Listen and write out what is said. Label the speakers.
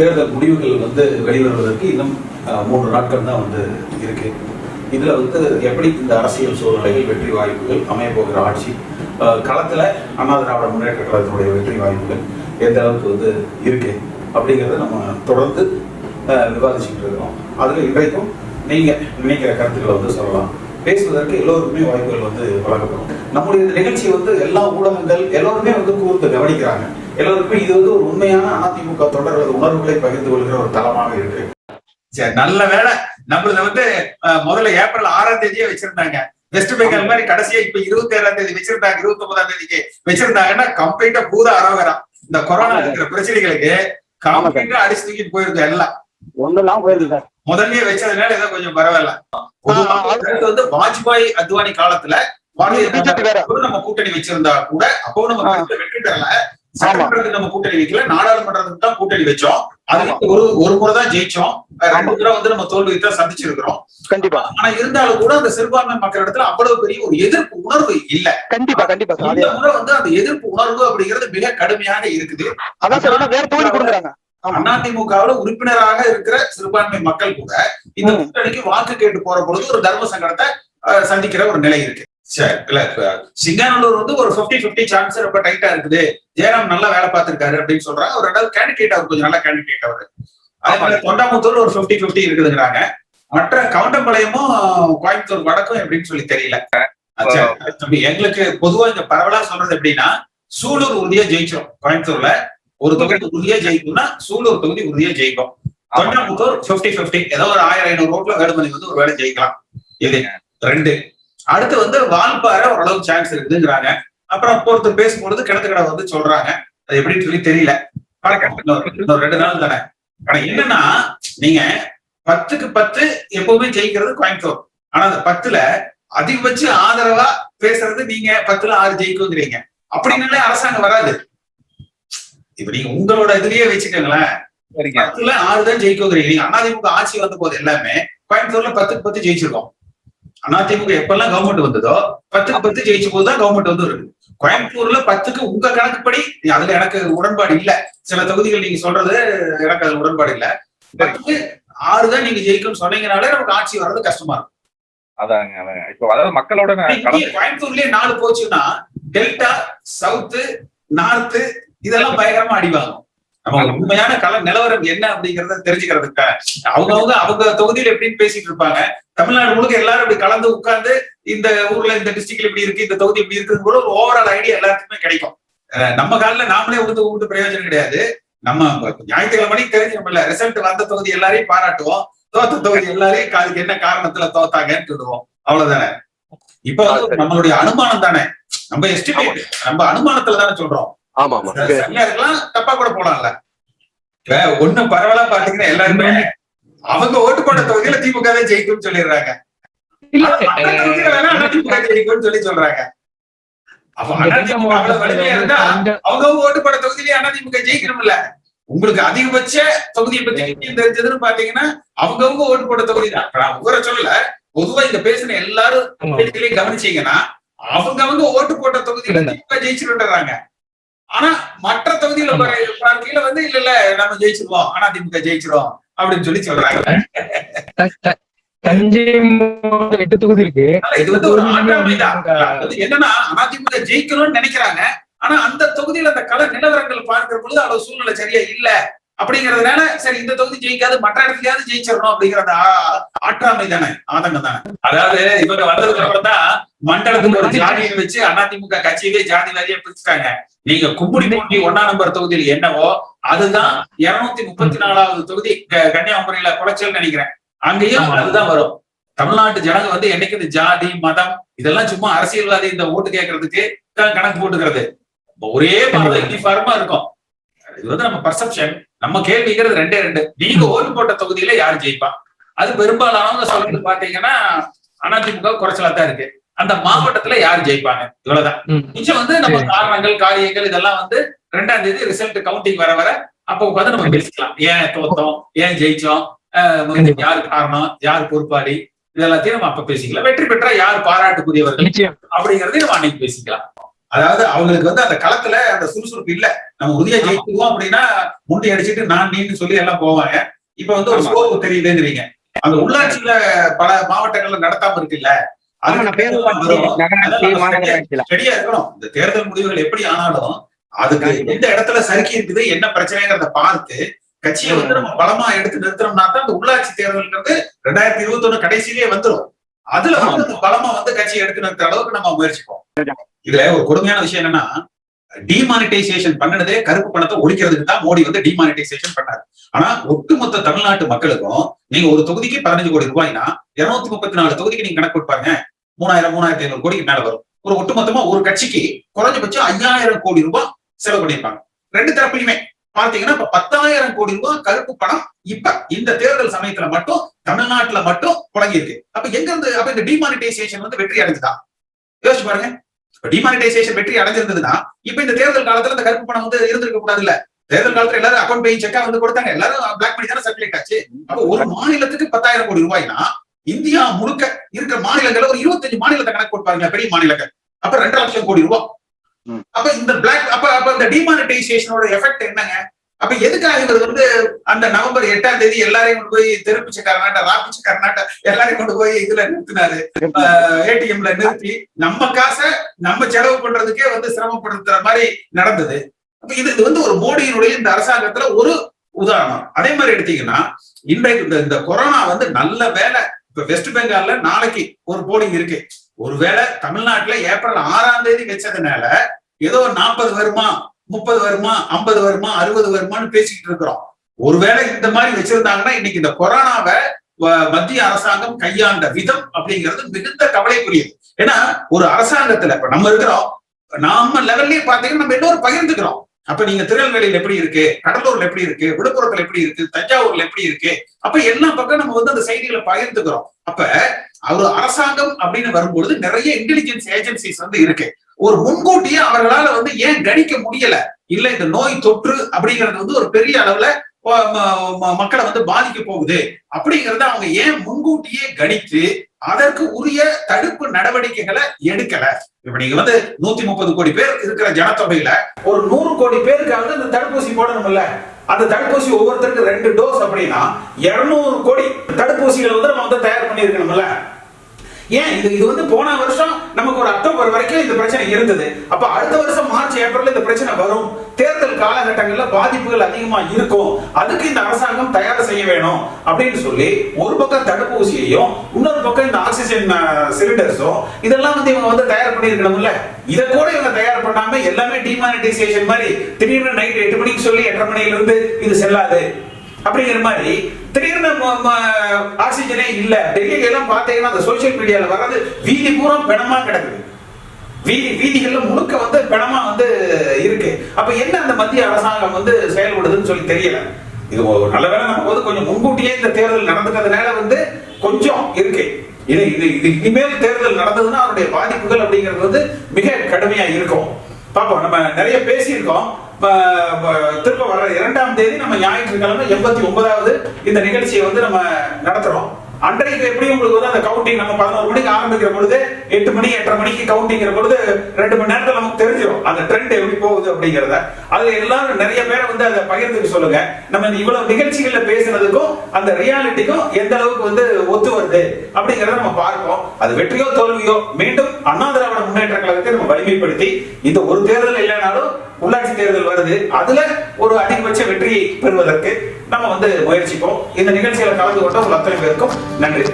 Speaker 1: தேர்தல் முடிவுகள் வந்து வெளிவருவதற்கு இன்னும் மூன்று நாட்கள் தான் வந்து இருக்கு. இதுல வந்து எப்படி இந்த அரசியல் சூழ்நிலைகள் வெற்றி வாய்ப்புகள் அமைய போகிற ஆட்சி அஹ், களத்துல அண்ணா திராவிட முன்னேற்ற கழகத்தினுடைய வெற்றி வாய்ப்புகள் எந்த அளவுக்கு வந்து இருக்கு அப்படிங்கிறத நம்ம தொடர்ந்து விவாதிச்சுட்டு இருக்கிறோம். அதுல இன்றைக்கும் நீங்க நினைக்கிற கருத்துக்களை வந்து சொல்லலாம். பேசுவதற்கு எல்லோருக்குமே வாய்ப்புகள் வந்து வழங்கப்படும். நம்முடைய நிகழ்ச்சி வந்து எல்லா ஊடகங்கள் எல்லோருமே வந்து கூர்ந்து கவனிக்கிறாங்க. எல்லோருக்குமே இது வந்து ஒரு உண்மையான அதிமுக தொடர்களது உணர்வுகளை பகிர்ந்து கொள்கிற ஒரு தளமாக இருக்கு.
Speaker 2: சரி நல்ல வேலை நம்மளது வந்து முதல்ல ஏப்ரல் ஆறாம் தேதியே வச்சிருந்தாங்க. வெஸ்ட் பெங்கால் மாதிரி கடைசியா இப்ப இருபத்தி ஏழாம் தேதி வச்சிருந்தாங்க இருபத்தி ஒன்பதாம் தேதிக்கு வச்சிருந்தாங்கன்னா கம்ப்ளீட்டா பூத அரோகரா இந்த கொரோனா இருக்கிற பிரச்சனைகளுக்கு கம்ப்ளீட்டா அடிச்சு தூக்கிட்டு போயிருக்கு எல்லாம்.
Speaker 3: ஒண்ணு இல்லாம போயிருக்கு
Speaker 2: முதல்லயே வச்சதுனால ஏதோ கொஞ்சம் பரவாயில்ல. வந்து வாஜ்பாய் அத்வானி காலத்துல நம்ம கூட்டணி வச்சிருந்தா கூட அப்போ நம்ம வெற்றி பெறல. சட்டமன்றத்துக்கு நம்ம கூட்டணி வைக்கல நாடாளுமன்றத்துக்கு தான் கூட்டணி வச்சோம். அதுல ஒரு ஒரு முறை தான் ஜெயிச்சோம். ரெண்டு முறை வந்து நம்ம தோல்வி தான் சந்திச்சிருக்கிறோம்.
Speaker 3: கண்டிப்பா.
Speaker 2: ஆனா இருந்தாலும் கூட அந்த சிறுபான்மை மக்கள் இடத்துல அவ்வளவு பெரிய ஒரு எதிர்ப்பு உணர்வு இல்ல.
Speaker 3: கண்டிப்பா கண்டிப்பா.
Speaker 2: இந்த முறை வந்து அந்த எதிர்ப்பு உணர்வு அப்படிங்கிறது மிக கடுமையாக இருக்குது.
Speaker 3: அதான் சார் வேற கொடுக்குறாங்க. ஆமா.
Speaker 2: அதிமுகவுல உறுப்பினராக இருக்கிற சிறுபான்மை மக்கள் கூட இந்த. கூட்டணிக்கு வாக்கு கேட்டு போற பொழுது ஒரு தர்ம சங்கடத்தை சந்திக்கிற ஒரு நிலை இருக்கு. இல்ல இப்ப சிங்கானல்லூர் வந்து ஒரு 50 50 சான்ஸ் ரொம்ப டைட்டா இருக்குது. ஜெயராம் நல்லா வேலை பார்த்திருக்காரு அப்படின்னு சொல்றாங்க. ஒரு ரெண்டாவது கேண்டிடேட் அவர் கொஞ்சம் நல்ல கேண்டிடேட் அவரு. அதே மாதிரி தொண்டாமுத்தூர்ல ஒரு 50 50 இருக்குதுங்கிறாங்க. மற்ற கவுண்டம்பாளையமும் கோயம்புத்தூர் வடக்கும் எப்படின்னு சொல்லி தெரியல. எங்களுக்கு பொதுவா இங்க பரவலா சொல்றது எப்படின்னா சூலூர் உறுதியா ஜெயிச்சோம் கோயம்புத்தூர்ல. ஒரு தொகுதி உறுதியா ஜெயிக்கும்னா சூலூர் தொகுதி உறுதியா ஜெயிக்கும் தொண்டாமுத்தூர் 50 50 ஏதோ ஒரு ஆயிரம் ஐநூறு ஓட்டுல வேலுமணி வந்து ஒரு வேலை ஜெயிக்கலாம். இது ரெண்டு. அடுத்து வந்து வால்பாறை ஓரளவு சான்ஸ் இருக்குதுங்கிறாங்க. அப்புறம் ஒருத்தர் பேசும்பொழுது கிணத்து கடை வந்து சொல்றாங்க. அது எப்படின்னு சொல்லி தெரியல. ரெண்டு நாள் தானே. ஆனா என்னன்னா நீங்க பத்துக்கு பத்து எப்பவுமே ஜெயிக்கிறது கோயம்புத்தூர். ஆனா அந்த பத்துல அதிகபட்ச ஆதரவா பேசுறது நீங்க பத்துல ஆறு ஜெயிக்குங்கிறீங்க. அப்படின்னாலே அரசாங்கம் வராது. இப்ப நீங்க உங்களோட இதுலயே வச்சுக்கோங்களேன். பத்துல ஆறு தான் ஜெயிக்குங்கிறீங்க. அதிமுக ஆட்சி வந்த போது எல்லாமே கோயம்புத்தூர்ல பத்துக்கு பத்து ஜெயிச்சிருக்கோம். அதிமுக எப்பெல்லாம் கவர்மெண்ட் வந்ததோ பத்துக்கு பத்து ஜெயிச்ச போது தான் கவர்மெண்ட் வந்து இருக்கு கோயம்புத்தூர்ல பத்துக்கு உங்க கணக்குப்படி அதுல எனக்கு உடன்பாடு இல்ல. சில தொகுதிகள் நீங்க சொல்றது எனக்கு அதுல உடன்பாடு இல்ல. பத்துக்கு ஆறு தான் நீங்க ஜெயிக்கும்னு சொன்னீங்கனாலே நமக்கு ஆட்சி வர்றது கஷ்டமா இருக்கும்.
Speaker 4: அதாங்க அதாங்க. இப்போ அதாவது மக்களோட
Speaker 2: கோயம்புத்தூர்லயே நாலு போச்சுன்னா டெல்டா சவுத்து நார்த்து இதெல்லாம் பயங்கரமா அடிவாங்கும் நம்ம உண்மையான கள நிலவரம் என்ன அப்படிங்கறத தெரிஞ்சுக்கிறதுக்காக அவங்கவுங்க அவங்க தொகுதியில எப்படின்னு பேசிட்டு இருப்பாங்க. தமிழ்நாடு முழுக்க எல்லாரும் இப்படி கலந்து உட்கார்ந்து இந்த ஊர்ல இந்த டிஸ்ட்ரிக்ட்ல இப்படி இருக்கு இந்த தொகுதி இப்படி இருக்குன்னு கூட ஒரு ஓவரால் ஐடியா எல்லாத்துக்குமே கிடைக்கும். நம்ம காலில நாமளே உழுந்து உண்டு பிரயோஜனம் கிடையாது. நம்ம ஞாயிற்றுக்கிழமை மணிக்கு தெரிஞ்சு நம்மள ரிசல்ட் வந்த தொகுதி எல்லாரையும் பாராட்டுவோம். தோத்த தொகுதி எல்லாரையும் அதுக்கு என்ன காரணத்துல தோத்தாங்கன்னு சொல்லுவோம். அவ்வளவுதானே? இப்ப வந்து நம்மளுடைய அனுமானம் தானே? நம்ம எஸ்டிமேட் நம்ம அனுமானத்துல தானே சொல்றோம்.
Speaker 5: ஆமா ஆமா.
Speaker 2: இருக்கலாம் தப்பா கூட போலாம்ல இப்ப ஒண்ணு பரவலா பாத்தீங்கன்னா எல்லாருமே அவங்க ஓட்டு போட்ட தொகுதியில திமுக தான் ஜெயிக்கும்னு சொல்லிடுறாங்க. ஜெயிக்கும்னு சொல்லி சொல்றாங்க. அவங்க ஓட்டு போட்ட தொகுதியிலே அதிமுக ஜெயிக்கணும்ல. உங்களுக்கு அதிகபட்ச தொகுதியை பத்தி தெரிஞ்சதுன்னு பாத்தீங்கன்னா அவங்கவங்க ஓட்டு போட்ட தொகுதி தான் ஊரை சொல்லல. பொதுவா இங்க பேசின எல்லாரும் கவனிச்சீங்கன்னா அவங்கவங்க ஓட்டு போட்ட தொகுதியில திமுக ஜெயிச்சிருன்றாங்க ஆனா மற்ற தொகுதியில பார்க்கையில வந்து இல்ல இல்ல நம்ம ஜெயிச்சிருவோம். ஆனா திமுக ஜெயிச்சிரும். அப்படின்னு சொல்லி சொல்றாங்க.
Speaker 6: தஞ்சை எட்டு தொகுதி இருக்கு
Speaker 2: இது வந்து ஒரு என்னன்னா அதிமுக ஜெயிக்கணும்னு நினைக்கிறாங்க. ஆனா அந்த தொகுதியில அந்த கள நிலவரங்கள் பார்க்கிற பொழுது அவ்வளவு சூழ்நிலை சரியா இல்ல. அப்படிங்கறதுனால சரி இந்த தொகுதி ஜெயிக்காது மற்ற இடத்துலயாவது ஜெயிச்சிடணும் அப்படிங்கிற அந்த ஆற்றாமை தானே ஆதங்கம் தானே. அதாவது இவங்க வந்ததுக்கு அப்புறம் தான் மண்டலத்துக்கு ஒரு ஜாதியை வச்சு அதிமுக கட்சியவே ஜாதி வாரியா பிரிச்சுட்டாங்க. நீங்க கும்புடி பூண்டி ஒன்னா நம்பர் தொகுதியில் என்னவோ அதுதான் இருநூத்தி முப்பத்தி நாலாவது தொகுதி கன்னியாகுமரியில குளச்சல் நினைக்கிறேன். அங்கேயும். அதுதான் வரும். தமிழ்நாட்டு ஜனங்க வந்து என்னைக்கு இந்த ஜாதி மதம் இதெல்லாம் சும்மா அரசியல்வாதி இந்த ஓட்டு கேட்கறதுக்கு கணக்கு போட்டுக்கிறது. ஒரே யூனிஃபார்மா இருக்கும். இது வந்து நம்ம பர்செப்ஷன் நம்ம கேள்விங்கிறது ரெண்டே ரெண்டு. நீங்க ஓட்டு போட்ட தொகுதியில யார் ஜெயிப்பா? அது பெரும்பாலானவங்க சொல்றது பாத்தீங்கன்னா அதிமுக குறைச்சலா தான் இருக்கு. அந்த மாவட்டத்துல யார் ஜெயிப்பாங்க? இவ்வளவுதான். மிச்சம் வந்து நம்ம. காரணங்கள் காரியங்கள் இதெல்லாம் வந்து ரெண்டாம் தேதி ரிசல்ட் கவுண்டிங் வர வர அப்ப உட்காந்து நம்ம பேசிக்கலாம். ஏன் தோத்தோம்? ஏன் ஜெயிச்சோம். யார் காரணம்? யார் பொறுப்பாளி? இது எல்லாத்தையும் நம்ம அப்ப பேசிக்கலாம். வெற்றி பெற்றா யார் பாராட்டுக்குரியவர்கள்? அப்படிங்கறதையும் நம்ம அன்னைக்கு பேசிக்கலாம். அதாவது அவங்களுக்கு வந்து அந்த களத்துல அந்த சுறுசுறுப்பு இல்ல. நம்ம உறுதியா ஜெயிச்சுக்குவோம் அப்படின்னா முண்டி அடிச்சிட்டு நான் நீன்னு சொல்லி எல்லாம் போவாங்க. இப்ப வந்து ஒரு. ஸ்கோப் தெரியுதுங்கிறீங்க. அந்த உள்ளாட்சியில பல மாவட்டங்கள்ல நடத்தாம இருக்குல்ல. இந்த தேர்தல் முடிவுகள் எப்படி ஆனாலும் அதுக்கு. எந்த இடத்துல சறுக்கி இருக்குது என்ன பிரச்சனைங்கிறத பார்த்து கட்சியை வந்து நம்ம பலமா எடுத்து நிறுத்தணும்னா தான் இந்த உள்ளாட்சி தேர்தல்ங்கிறது ரெண்டாயிரத்தி இருபத்தி ஒண்ணு கடைசியிலேயே வந்துரும். அதுல வந்து பலமா வந்து கட்சியை எடுத்து நிறுத்துற அளவுக்கு நம்ம முயற்சிப்போம். இதுல ஒரு கொடுமையான விஷயம் என்னன்னா டிமானிட்டைசேஷன் பண்ணனதே கருப்பு பணத்தை ஒழிக்கிறதுக்கு தான் மோடி வந்து டிமானிட்டைசேஷன் பண்ணாரு. ஆனா ஒட்டுமொத்த தமிழ்நாட்டு மக்களுக்கும் நீங்க ஒரு தொகுதிக்கு பதினஞ்சு கோடி ரூபாய்னா இருநூத்தி முப்பத்தி நாலு தொகுதிக்கு நீங்க கணக்கு கொடுப்பாங்க. மூணாயிரம் மூணாயிரத்தி ஐநூறு கோடிக்கு மேல வரும். ஒரு ஒட்டுமொத்தமா ஒரு கட்சிக்கு குறைஞ்சபட்சம் ஐயாயிரம் கோடி ரூபாய் செலவு பண்ணிருப்பாங்க ரெண்டு தரப்புலையுமே. பாத்தீங்கன்னா இப்ப பத்தாயிரம் கோடி ரூபாய் கருப்பு பணம் இப்ப இந்த தேர்தல் சமயத்துல மட்டும் தமிழ்நாட்டுல மட்டும் புழங்கி இருக்கு அப்ப எங்க இருந்து அப்ப இந்த டிமானிட்டைசேஷன் வந்து வெற்றி அடைஞ்சுதான் யோசிச்சு பாருங்க. டிமானிட்டைசேஷன் வெற்றி அடைஞ்சிருந்ததுன்னா இப்ப இந்த தேர்தல் காலத்துல இந்த கருப்பு பணம் வந்து இருந்திருக்க கூடாது இல்ல தேர்தல் காலத்துல எல்லாரும் அக்கௌண்ட் பே செக்கா வந்து கொடுத்தாங்க. எல்லாரும் பிளாக் மணி தானே சர்க்குலேட் ஆச்சு. அப்ப ஒரு மாநிலத்துக்கு பத்தாயிரம் கோடி ரூபாய்னா இந்தியா முழுக்க இருக்கிற மாநிலங்கள்ல ஒரு இருபத்தஞ்சு மாநிலத்தை கணக்கு கொடுப்பாங்க பெரிய மாநிலங்கள். அப்ப ரெண்டரை லட்சம் கோடி ரூபாய். அப்ப இந்த பிளாக் அப்ப அப்ப இந்த டிமானிட்டைசேஷனோட எஃபெக்ட் என்னங்க? அப்ப எதுக்காக இவர் வந்து அந்த நவம்பர் எட்டாம் தேதி எல்லாரையும் கொண்டு போய் திருப்பிச்ச கர்நாடகா ராப்பிச்ச கர்நாடகா எல்லாரையும் கொண்டு போய் இதுல நிறுத்தினாரு. ஏடிஎம்ல நிறுத்தி நம்ம காசை நம்ம செலவு பண்றதுக்கே வந்து சிரமப்படுத்துற மாதிரி நடந்தது. அப்ப இது இது வந்து ஒரு மோடியினுடைய இந்த அரசாங்கத்துல ஒரு உதாரணம். அதே மாதிரி எடுத்தீங்கன்னா இன்றைக்கு இந்த இந்த கொரோனா வந்து நல்ல வேலை இப்ப வெஸ்ட் பெங்கால்ல நாளைக்கு ஒரு போலிங் இருக்கு. ஒருவேளை தமிழ்நாட்டுல ஏப்ரல் ஆறாம் தேதி வச்சதுனால ஏதோ நாற்பது வருமா? முப்பது வருமா ஐம்பது வருமா அறுபது வருமான்னு பேசிக்கிட்டு இருக்கிறோம். ஒருவேளை இந்த மாதிரி வச்சிருந்தாங்கன்னா இன்னைக்கு இந்த கொரோனாவை மத்திய அரசாங்கம் கையாண்ட விதம் அப்படிங்கிறது மிகுந்த கவலைக்குரியது ஏன்னா ஒரு அரசாங்கத்துல இப்ப நம்ம இருக்கிறோம் நம்ம லெவல்லயே பாத்தீங்கன்னா நம்ம எல்லோரும் பகிர்ந்துக்கிறோம். அப்ப நீங்க திருநெல்வேலியில் எப்படி இருக்கு கடலூர்ல எப்படி இருக்கு விழுப்புரத்துல எப்படி இருக்கு தஞ்சாவூர்ல எப்படி இருக்கு அப்ப எல்லா பக்கம் நம்ம வந்து அந்த செய்திகளை பகிர்ந்துக்கிறோம். அப்ப ஒரு அரசாங்கம் அப்படின்னு வரும்பொழுது நிறைய இன்டெலிஜென்ஸ் ஏஜென்சிஸ் வந்து இருக்கு. ஒரு முன்கூட்டியே அவர்களால வந்து ஏன் கணிக்க முடியல? இல்ல இந்த நோய் தொற்று அப்படிங்கிறது வந்து ஒரு பெரிய அளவுல மக்களை வந்து பாதிக்க போகுது. அப்படிங்கறத அவங்க ஏன் முன்கூட்டியே கணித்து அதற்கு உரிய தடுப்பு நடவடிக்கைகளை எடுக்கல? இப்ப நீங்க வந்து நூத்தி முப்பது கோடி பேர் இருக்கிற ஜனத்தொகையில ஒரு நூறு கோடி பேருக்காவது இந்த தடுப்பூசி போடணும்ல? அந்த தடுப்பூசி ஒவ்வொருத்தருக்கு ரெண்டு டோஸ் அப்படின்னா இருநூறு கோடி தடுப்பூசிகளை வந்து நம்ம வந்து தயார் பண்ணியிருக்கணும்ல? ஏன்? இது இது வந்து போன வருஷம் நமக்கு ஒரு அக்டோபர் வரைக்கும் இந்த பிரச்சனை இருந்தது. அப்ப அடுத்த வருஷம் மார்ச் ஏப்ரல் இந்த பிரச்சனை வரும். தேர்தல் காலகட்டங்கள்ல பாதிப்புகள் அதிகமா இருக்கும். அதுக்கு இந்த அரசாங்கம் தயார் செய்ய வேணும் அப்படின்னு சொல்லி ஒரு பக்கம் தடுப்பூசியையும் இன்னொரு பக்கம் இந்த ஆக்சிஜன் சிலிண்டர்ஸும் இதெல்லாம் வந்து இவங்க வந்து தயார் பண்ணியிருக்கணும்ல. இதை கூட இவங்க தயார் பண்ணாம எல்லாமே டிமானிட்டைசேஷன் மாதிரி திடீர்னு நைட் எட்டு மணிக்கு சொல்லி எட்டரை மணியிலிருந்து இது செல்லாது. அப்படிங்கிற மாதிரி திடீர்னு ம- ம- ஆக்சிஜனே இல்ல. டெல்லியெல்லாம் எல்லாம் பாத்தீங்கன்னா அந்த சோசியல் மீடியால வர்றது வீதி பூரா பிணமா கிடக்குது. வீதி வீதிகள்ல முழுக்க வந்து பிணமா வந்து இருக்கு. அப்ப என்ன அந்த மத்திய அரசாங்கம் வந்து செயல்படுதுன்னு சொல்லி தெரியல. இது ஒரு நல்ல வேலை நமக்கு வந்து கொஞ்சம் முன்கூட்டியே இந்த தேர்தல் நடந்துட்டதுனால வந்து கொஞ்சம் இருக்கு. இது இது இது இனிமேல் தேர்தல் நடந்ததுன்னா அதனுடைய பாதிப்புகள் அப்படிங்கிறது வந்து மிக கடுமையா இருக்கும். பாப்போம் நம்ம நிறைய பேசியிருக்கோம். திரும்ப வர இரண்டாம் தேதி நம்ம ஞாயிற்றுக்கிழமை எண்பத்தி ஒன்பதாவது இந்த நிகழ்ச்சியை வந்து நம்ம நடத்துறோம். அன்றைக்கு எப்படி உங்களுக்கு வந்து அந்த கவுண்டிங் நம்ம பதினோரு மணிக்கு ஆரம்பிக்கிற பொழுது எட்டு மணி எட்டரை மணிக்கு கவுண்டிங்கிற பொழுது ரெண்டு மணி நேரத்துல நமக்கு தெரிஞ்சிடும் அந்த ட்ரெண்ட் எப்படி போகுது அப்படிங்கறத. அதுல எல்லாரும் நிறைய பேரை வந்து அதை பகிர்ந்துக்க சொல்லுங்க. நம்ம இவ்வளவு நிகழ்ச்சிகள்ல பேசுனதுக்கும் அந்த ரியாலிட்டிக்கும் எந்த அளவுக்கு வந்து ஒத்து வருது அப்படிங்கறத நம்ம பார்ப்போம். அது வெற்றியோ தோல்வியோ மீண்டும் அண்ணா திராவிட முன்னேற்ற கழகத்தை நம்ம வலிமைப்படுத்தி இந்த ஒரு தேர்தல் இல்லைனாலும் உள்ளாட்சி தேர்தல் வருது. அதுல ஒரு அதிகபட்ச வெற்றியை பெறுவதற்கு நம்ம வந்து முயற்சிப்போம். இந்த நிகழ்ச்சியில கலந்து கொண்ட உங்கள் அத்தனை பேருக்கும் நன்றி